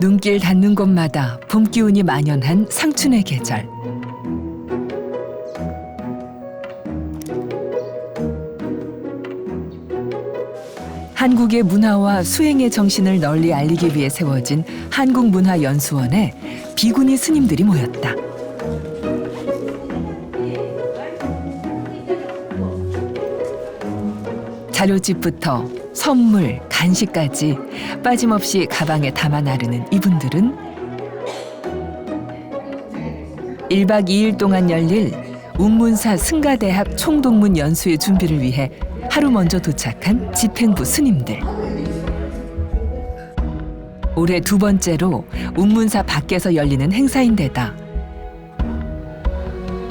눈길 닿는 곳마다 봄 기운이 만연한 상춘의 계절. 한국의 문화와 수행의 정신을 널리 알리기 위해 세워진 한국문화연수원에 비구니 스님들이 모였다. 자료집부터 선물, 간식까지 빠짐없이 가방에 담아 나르는 이분들은 1박 2일 동안 열릴 운문사 승가대합 총동문 연수의 준비를 위해 하루 먼저 도착한 집행부 스님들. 올해 두 번째로 운문사 밖에서 열리는 행사인데다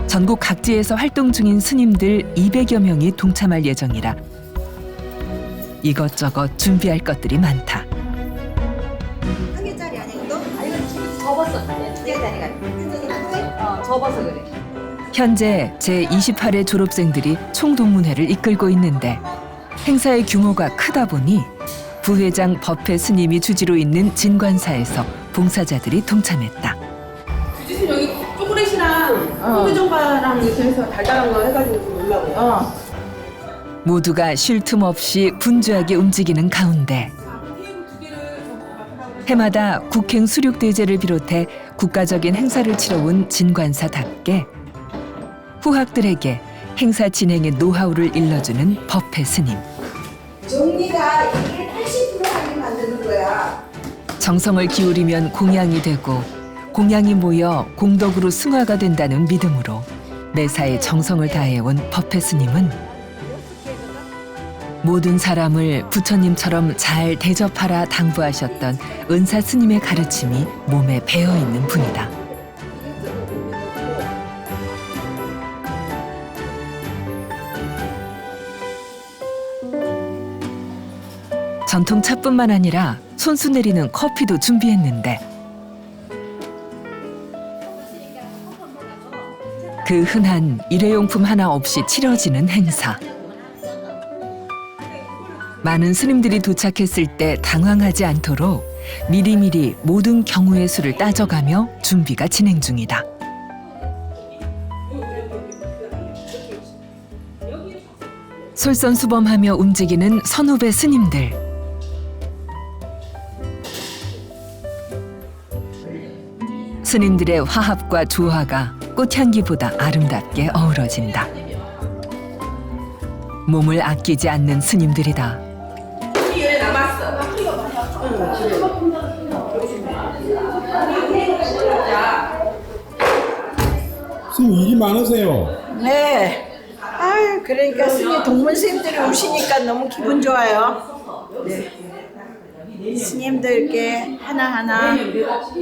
전국 각지에서 활동 중인 스님들 200여 명이 동참할 예정이라 이것저것 준비할 것들이 많다. 한 개짜리 아니야 이거? 아 지금 접었어. 두 개짜리가. 어 접어서 그래. 현재 제28회 졸업생들이 총동문회를 이끌고 있는데 행사의 규모가 크다 보니 부회장 법회 스님이 주지로 있는 진관사에서 봉사자들이 동참했다. 주지님 여기 초콜릿이랑 소개정바랑 이렇게 해서 달달한 거 해가지고 좀 놀라고요. 어. 모두가 쉴 틈 없이 분주하게 움직이는 가운데 해마다 국행 수륙 대제를 비롯해 국가적인 행사를 치러온 진관사답게 후학들에게 행사 진행의 노하우를 일러주는 법회 스님. 종리가 이게 80% 하게 만드는 거야. 정성을 기울이면 공양이 되고 공양이 모여 공덕으로 승화가 된다는 믿음으로 매사에 정성을 다해온 법회 스님은 모든 사람을 부처님처럼 잘 대접하라 당부하셨던 은사 스님의 가르침이 몸에 배어 있는 분이다. 전통차뿐만 아니라 손수 내리는 커피도 준비했는데 그 흔한 일회용품 하나 없이 치러지는 행사. 많은 스님들이 도착했을 때 당황하지 않도록 미리미리 모든 경우의 수를 따져가며 준비가 진행 중이다. 솔선수범하며 움직이는 선후배 스님들. 스님들의 화합과 조화가 꽃향기보다 아름답게 어우러진다. 몸을 아끼지 않는 스님들이다. 스님 일이 많으세요. 네. 아유 그러니까 스님 동문 스님들이 오시니까 너무 기분 좋아요. 네. 스님들께 하나하나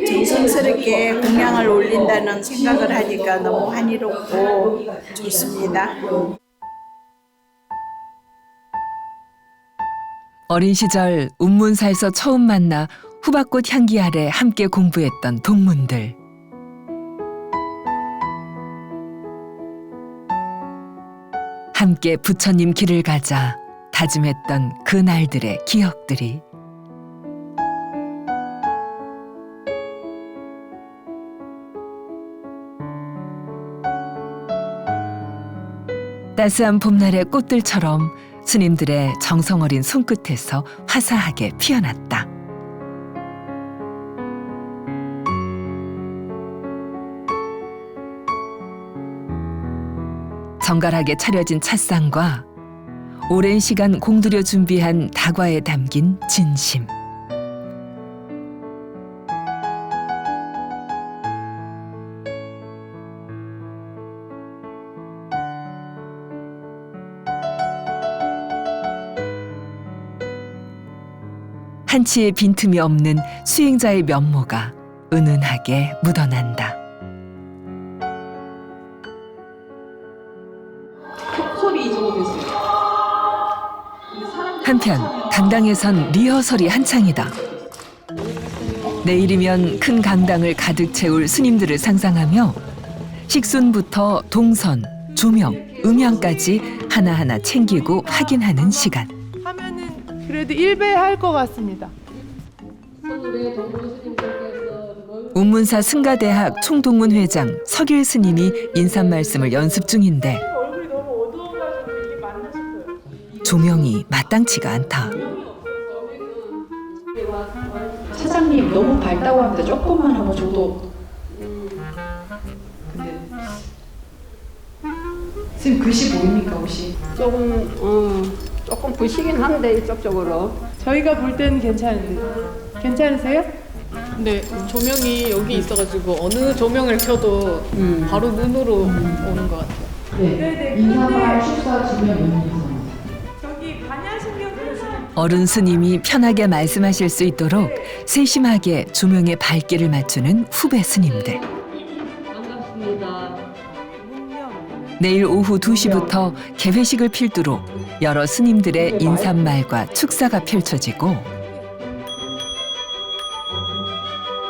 정성스럽게 공양을 올린다는 생각을 하니까 너무 환희롭고 좋습니다. 어린 시절 운문사에서 처음 만나 후박꽃 향기 아래 함께 공부했던 동문들. 함께 부처님 길을 가자 다짐했던 그 날들의 기억들이 따스한 봄날의 꽃들처럼 스님들의 정성 어린 손끝에서 화사하게 피어났다. 정갈하게 차려진 찻상과 오랜 시간 공들여 준비한 다과에 담긴 진심. 한치의 빈틈이 없는 수행자의 면모가 은은하게 묻어난다. 소리 이 정도 됐어요. 한편 강당에선 리허설이 한창이다. 내일이면 큰 강당을 가득 채울 스님들을 상상하며 식순부터 동선, 조명, 음향까지 하나하나 챙기고 확인하는 시간. 그래도 1배 할 것 같습니다. 운문사 승가대학 총동문 회장 석일 스님이 인사 말씀을 연습 중인데 조명이 마땅치가 않다. 사장님 너무 밝다고 합니다. 조금만 하고 저도. 근데 선생님 글씨 보입니까 혹시? 조금 어, 조금 부시긴 한데 이쪽 쪽으로 저희가 볼 때는 괜찮은데 괜찮으세요? 근데 조명이 여기 있어가지고 어느 조명을 켜도 바로 눈으로 오는 것 같아요. 네. 인사말 주면. 어른 스님이 편하게 말씀하실 수 있도록 세심하게 조명의 밝기를 맞추는 후배 스님들. 반갑습니다. 내일 오후 2시부터 개회식을 필두로 여러 스님들의 인사말과 축사가 펼쳐지고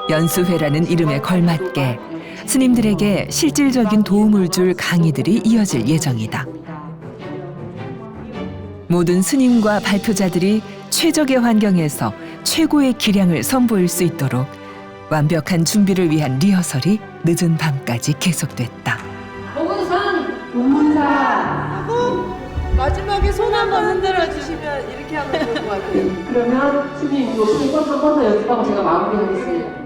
연수회라는 이름에 걸맞게 스님들에게 실질적인 도움을 줄 강의들이 이어질 예정이다. 모든 스님과 발표자들이 최적의 환경에서 최고의 기량을 선보일 수 있도록 완벽한 준비를 위한 리허설이 늦은 밤까지 계속됐다. 마지막에 손 한번 흔들어 주시면 이렇게 하면 좋을 것 같아요. 그러면 스님 요즘 이것 한번 더 연습하고 제가 마무리하겠습니다.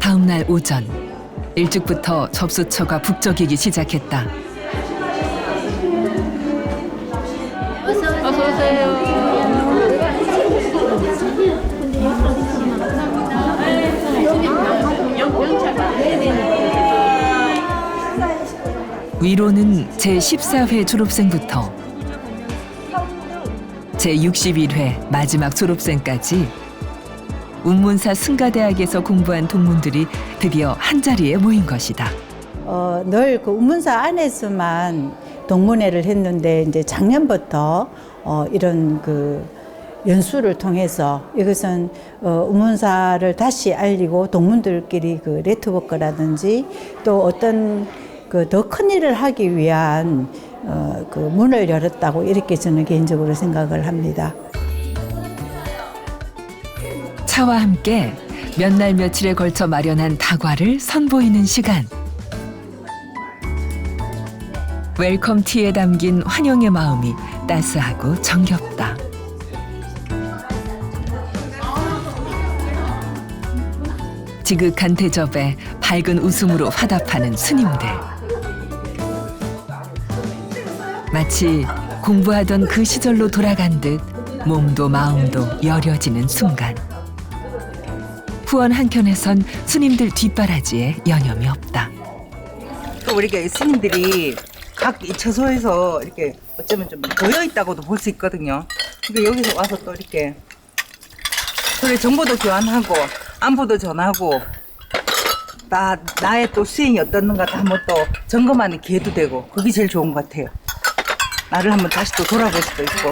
다음 날 오전 일찍부터 접수처가 북적이기 시작했다. 어서 오세요. 위로는 제14회 졸업생부터 제61회 마지막 졸업생까지 운문사 승가대학에서 공부한 동문들이 드디어 한자리에 모인 것이다. 어, 늘그 우문사 안에서만 동문회를 했는데 이제 작년부터 어, 이런 그 연수를 통해서 이것은 어, 우문사를 다시 알리고 동문들끼리 그 네트워크라든지 또 어떤 그 더 큰 일을 하기 위한 어, 그 문을 열었다고 이렇게 저는 개인적으로 생각을 합니다. 차와 함께 몇 날 며칠에 걸쳐 마련한 다과를 선보이는 시간. 웰컴 티에 담긴 환영의 마음이 따스하고 정겹다. 지극한 대접에 밝은 웃음으로 화답하는 스님들. 마치 공부하던 그 시절로 돌아간 듯 몸도 마음도 여려지는 순간. 후원 한켠에선 스님들 뒷바라지에 여념이 없다. 또 우리 가 스님들이 각 이 처소에서 이렇게 어쩌면 좀 모여 있다고도 볼 수 있거든요. 근데 여기서 와서 또 이렇게 그래 정보도 교환하고 안부도 전하고 나 나의 또 수행이 어떻는가 다 한번 또 점검하는 기회도 되고 그게 제일 좋은 것 같아요. 나를 한번 다시 또 돌아볼 수도 있고.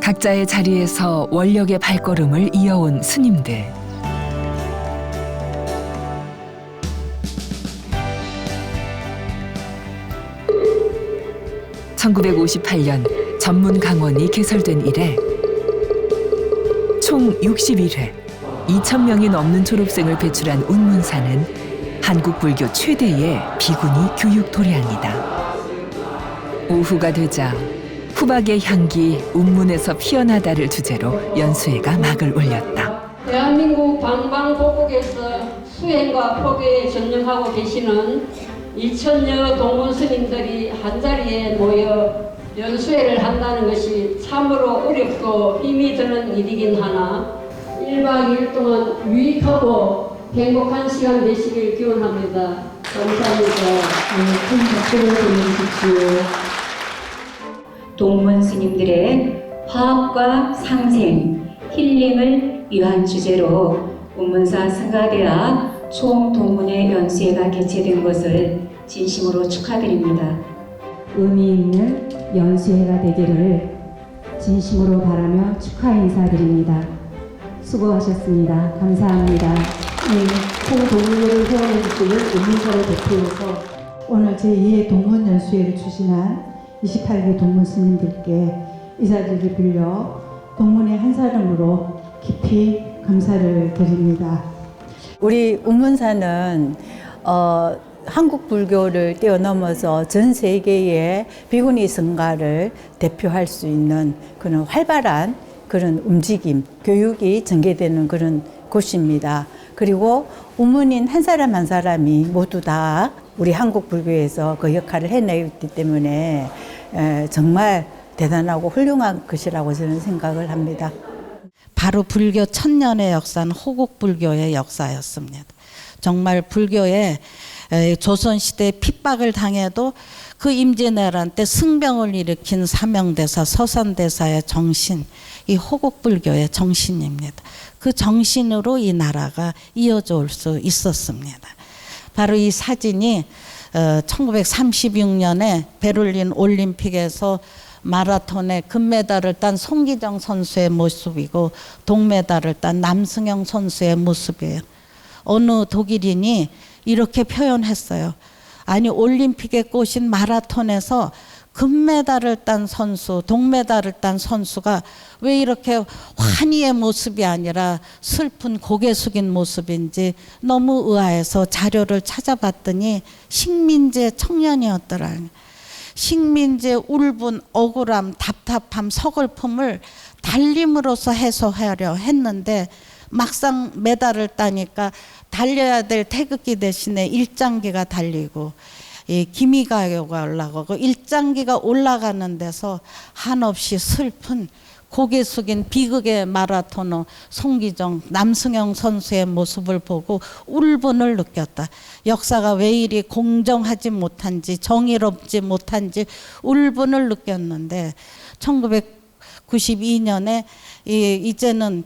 각자의 자리에서 원력의 발걸음을 이어온 스님들. (1958년) 전문 강원이 개설된 이래 총 61회 2,000명이 넘는 졸업생을 배출한 운문사는 한국 불교 최대의 비구니 교육 도량이다. 오후가 되자 후박의 향기 운문에서 피어나다를 주제로 연수회가 막을 올렸다. 대한민국 방방곡곡에서 수행과 포교에 전념하고 계시는 2천여 동문 스님들이 한자리에 모여 연수회를 한다는 것이 참으로 어렵고 힘이 드는 일이긴 하나 1박 2일 동안 유익하고 행복한 시간 되시길 기원합니다. 감사합니다. 큰 박수를 보내주십시오. 동문 스님들의 화합과 상생, 힐링을 위한 주제로 운문사 승가대학 총동문회 연수회가 개최된 것을 진심으로 축하드립니다. 의미 있는 연수회가 되기를 진심으로 바라며 축하 인사드립니다. 수고하셨습니다. 감사합니다. 이 총동문회를 회원해주시는 은민사를 대표해서 오늘 제2회 동문 연수회를 추진한 28개 동문 스님들께 이 자리를 빌려 동문회 한 사람으로 깊이 감사를 드립니다. 우리 우문사는 어, 한국 불교를 뛰어넘어서 전 세계의 비구니 성가를 대표할 수 있는 그런 활발한 그런 움직임, 교육이 전개되는 그런 곳입니다. 그리고 우문인 한 사람 한 사람이 모두 다 우리 한국 불교에서 그 역할을 해내기 때문에 에, 정말 대단하고 훌륭한 것이라고 저는 생각을 합니다. 바로 불교 천년의 역사는 호국 불교의 역사였습니다. 정말 불교에 에, 조선시대 핍박을 당해도 그 임진왜란 때 승병을 일으킨 사명대사 서산대사의 정신 이 호국 불교의 정신입니다. 그 정신으로 이 나라가 이어져 올 수 있었습니다. 바로 이 사진이 어, 1936년에 베를린 올림픽에서 마라톤에 금메달을 딴 송기정 선수의 모습이고 동메달을 딴 남승영 선수의 모습이에요. 어느 독일인이 이렇게 표현했어요. 아니 올림픽에 꼬신 마라톤에서 금메달을 딴 선수, 동메달을 딴 선수가 왜 이렇게 환희의 모습이 아니라 슬픈 고개 숙인 모습인지 너무 의아해서 자료를 찾아봤더니 식민지 청년이었더라. 식민지의 울분, 억울함, 답답함, 서글픔을 달림으로써 해소하려 했는데 막상 메달을 따니까 달려야 될 태극기 대신에 일장기가 달리고 이 기미가요가 올라가고 일장기가 올라가는 데서 한없이 슬픈 고개 숙인 비극의 마라토너 송기정, 남승영 선수의 모습을 보고 울분을 느꼈다. 역사가 왜 이리 공정하지 못한지 정의롭지 못한지 울분을 느꼈는데 1992년에 이, 이제는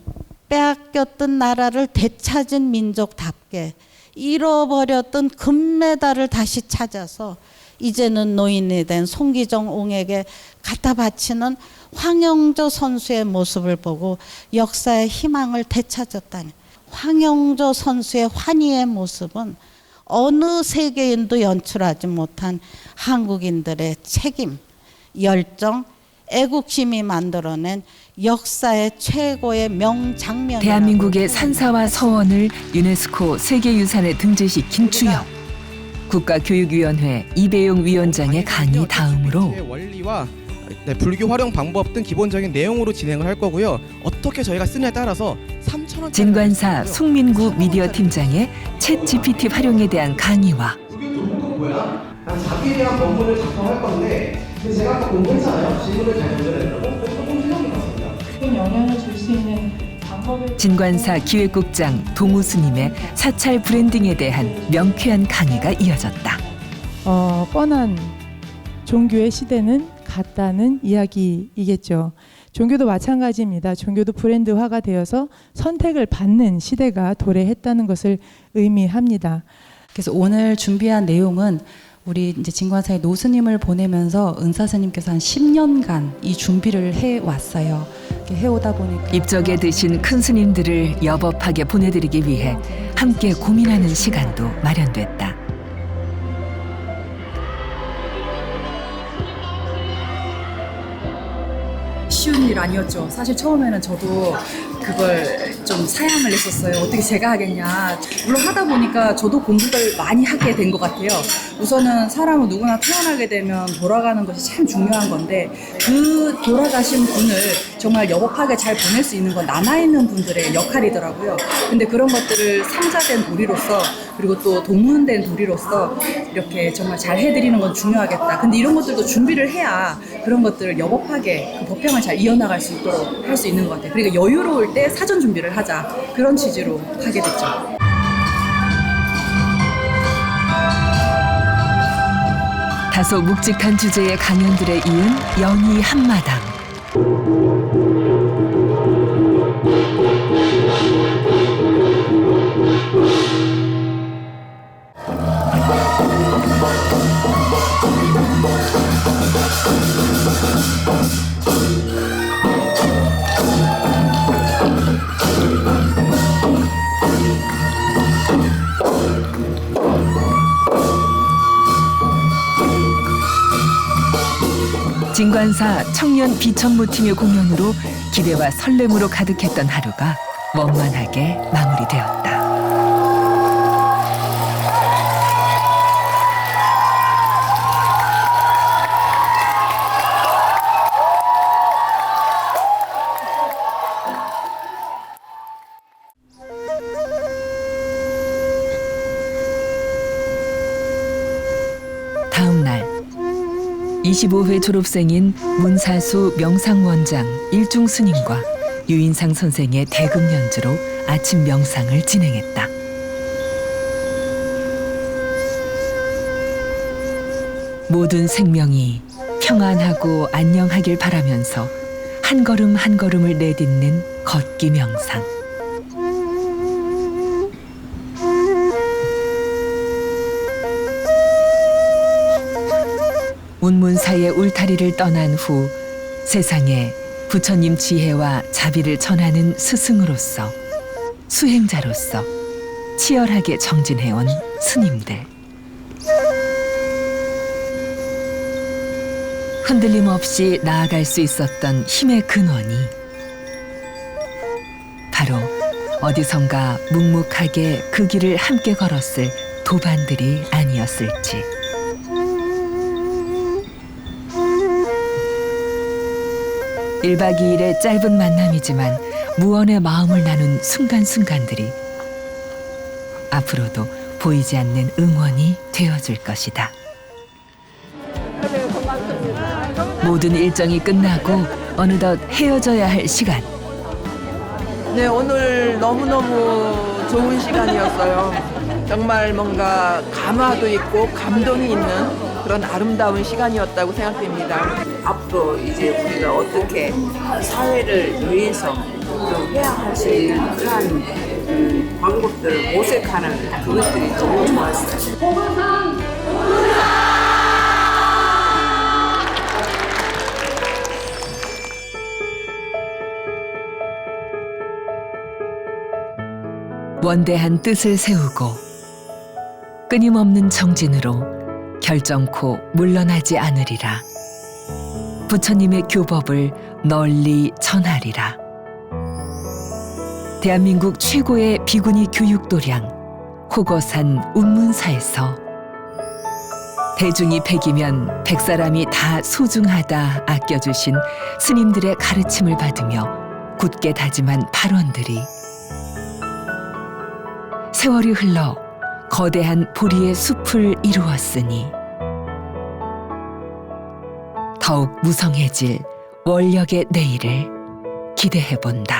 빼앗겼던 나라를 되찾은 민족답게 잃어버렸던 금메달을 다시 찾아서 이제는 노인이 된 송기정 옹에게 갖다 바치는 황영조 선수의 모습을 보고 역사의 희망을 되찾았다니. 황영조 선수의 환희의 모습은 어느 세계인도 연출하지 못한 한국인들의 책임, 열정, 애국심이 만들어낸 역사의 최고의 명장면. 대한민국의 산사와 서원을 유네스코 세계유산에 등재시킨 주역. 국가교육위원회 이배용 위원장의 강의 다음으로 원리와 네, 불교 활용 방법 등 기본적인 내용으로 진행을 할 거고요. 어떻게 저희가 쓰냐에 따라서 3천 원 진관사 송민구 미디어 팀장의 챗 GPT 활용에 대한 강의와 뭐야? 자기에 대한 본문을 작성할 건데 근데 제가 아까 공부했잖아요. 질문을 잘 던져내더라고. 조금 틀린 것 같습니다. 큰 영향을 줄 수 있는 방법을 진관사 기획국장 동우스님의 사찰 브랜딩에 대한 명쾌한 강의가 이어졌다. 어, 뻔한 종교의 시대는 같다는 이야기이겠죠. 종교도 마찬가지입니다. 종교도 브랜드화가 되어서 선택을 받는 시대가 도래했다는 것을 의미합니다. 그래서 오늘 준비한 내용은 우리 이제 진관사의 노스님을 보내면서 은사스님께서 한 10년간 이 준비를 해 왔어요. 이렇게 해오다 보니까 입적에 드신 큰 스님들을 여법하게 보내드리기 위해 함께 고민하는 시간도 마련됐다. 쉬운 일 아니었죠. 사실 처음에는 저도 그걸 좀 사양을 했었어요. 어떻게 제가 하겠냐. 물론 하다 보니까 저도 공부를 많이 하게 된 것 같아요. 우선은 사람은 누구나 태어나게 되면 돌아가는 것이 참 중요한 건데 그 돌아가신 분을 정말 여법하게 잘 보낼 수 있는 건 남아있는 분들의 역할이더라고요. 근데 그런 것들을 상자된 도리로서 그리고 또 동문된 도리로서 이렇게 정말 잘 해드리는 건 중요하겠다. 근데 이런 것들도 준비를 해야 그런 것들을 여법하게 그 법형을 잘 이어나갈 수 있도록 할 수 있는 것 같아요. 그리고 여유로울 때 사전 준비를 하자. 그런 취지로 하게 됐죠. 다소 묵직한 주제의 강연들에 이은 연희 한마당. 진관사 청년 비천무팀의 공연으로 기대와 설렘으로 가득했던 하루가 원만하게 마무리되었다. 25회 졸업생인 문사수 명상원장 일중 스님과 유인상 선생의 대금 연주로 아침 명상을 진행했다. 모든 생명이 평안하고 안녕하길 바라면서 한 걸음 한 걸음을 내딛는 걷기 명상. 운문사의 울타리를 떠난 후 세상에 부처님 지혜와 자비를 전하는 스승으로서 수행자로서 치열하게 정진해온 스님들. 흔들림 없이 나아갈 수 있었던 힘의 근원이 바로 어디선가 묵묵하게 그 길을 함께 걸었을 도반들이 아니었을지. 일박이일의 짧은 만남이지만 무언의 마음을 나눈 순간순간들이 앞으로도 보이지 않는 응원이 되어줄 것이다. 모든 일정이 끝나고 어느덧 헤어져야 할 시간. 네, 오늘 너무너무 좋은 시간이었어요. 정말 뭔가 감화도 있고 감동이 있는 그런 아름다운 시간이었다고 생각됩니다. 앞으로 이제 우리가 어떻게 사회를 위해서 또 회양할 수 있는 그러한 음, 방법들을 모색하는 그것들이 너무 좋았어요. 원대한 뜻을 세우고 끊임없는 정진으로 결정코 물러나지 않으리라. 부처님의 교법을 널리 전하리라. 대한민국 최고의 비구니 교육 도량 호거산 운문사에서 대중이 백이면 백 사람이 다 소중하다 아껴주신 스님들의 가르침을 받으며 굳게 다짐한 발원들이 세월이 흘러 거대한 보리의 숲을 이루었으니 더욱 무성해질 원력의 내일을 기대해 본다.